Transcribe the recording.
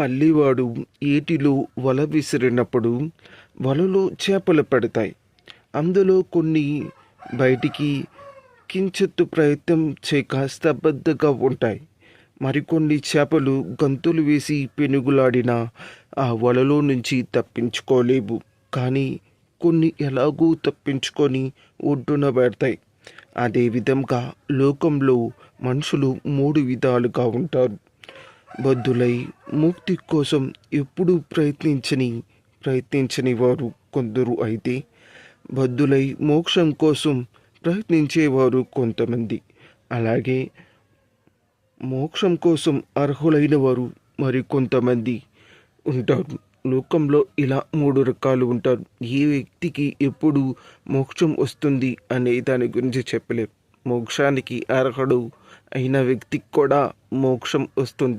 పల్లివాడు ఏటిలో వల విసిరినప్పుడు వలలో చేపలు పడతాయి. అందులో కొన్ని బయటికి కించెత్తు ప్రయత్నం చేయక స్తబ్దగా ఉంటాయి. మరికొన్ని చేపలు గంతులు వేసి పెనుగులాడిన ఆ వలలో నుంచి తప్పించుకోలేవు. కానీ కొన్ని ఎలాగూ తప్పించుకొని ఒడ్డున పెడతాయి. అదేవిధంగా లోకంలో మనుషులు మూడు విధాలుగా ఉంటారు. బద్దులై ముక్తి కోసం ఎప్పుడూ ప్రయత్నించని ప్రయత్నించని వారు కొందరు అయితే బద్దులై మోక్షం కోసం ప్రయత్నించేవారు కొంతమంది. అలాగే మోక్షం కోసం అర్హులైన వారు మరి కొంతమంది ఉంటారు. లోకంలో ఇలా మూడు రకాలు ఉంటారు. ఏ వ్యక్తికి ఎప్పుడు మోక్షం వస్తుంది అనే దాని గురించి చెప్పలేం. మోక్షానికి అర్హుడు అయిన వ్యక్తికి కూడా మోక్షం వస్తుంది.